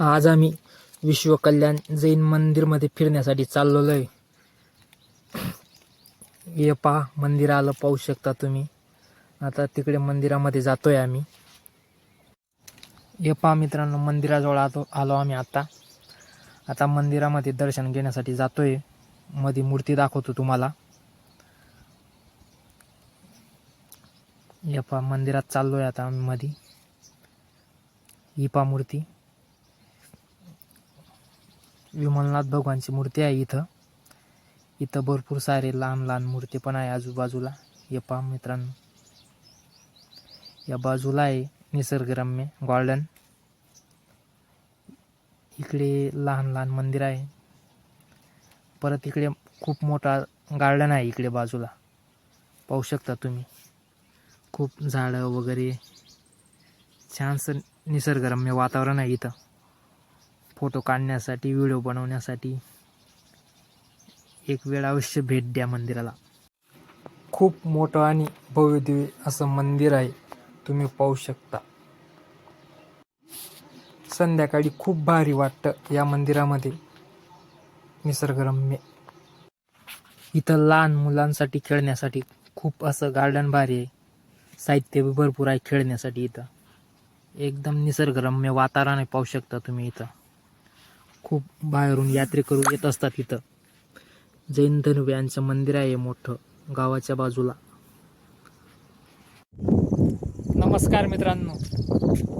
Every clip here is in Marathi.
आज आम्ही विश्वकल्याण जैन मंदिरमध्ये फिरण्यासाठी चाललेलो आहे. हे पहा मंदिर आलं पाहू शकता तुम्ही. आता तिकडे मंदिरामध्ये जातोय आम्ही. हे पहा मित्रांनो मंदिराजवळ आलो आलो आम्ही आता. आता मंदिरामध्ये दर्शन घेण्यासाठी जातोय. मध्ये मूर्ती दाखवतो तुम्हाला. हे पहा मंदिरात चाललोय आता आम्ही मध्ये ही मूर्ती. विमलनाथ भगवानची मूर्ती आहे इथं. इथं भरपूर सारे लहान लहान मूर्ती पण आहे आजूबाजूला. हे पहा मित्रांनो. या बाजूला आहे निसर्गरम्य गार्डन. इकडे लहान लहान मंदिर आहे. परत इकडे खूप मोठा गार्डन आहे इकडे बाजूला. पाहू शकता तुम्ही. खूप झाडं वगैरे. छानसं निसर्गरम्य वातावरण आहे इथं. फोटो काढण्यासाठी व्हिडिओ बनवण्यासाठी एक वेळ अवश्य भेट द्या मंदिराला. खूप मोठं आणि भव्यदिव्य असं मंदिर आहे तुम्ही पाहू शकता. संध्याकाळी खूप भारी वाटतं या मंदिरामध्ये. निसर्गरम्य. इथं लहान मुलांसाठी खेळण्यासाठी खूप असं गार्डन भारी आहे. साहित्य भरपूर आहे खेळण्यासाठी इथं. एकदम निसर्गरम्य वातावरण पाहू शकता तुम्ही इथं. खूप बाहेरून यात्रेकरू येत असतात इथं. जैन धनुबे यांचं मंदिर आहे मोठं गावाच्या बाजूला. नमस्कार मित्रांनो.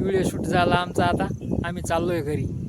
व्हिडिओ शूट झाला आमचा आता. आम्ही चाललोय घरी.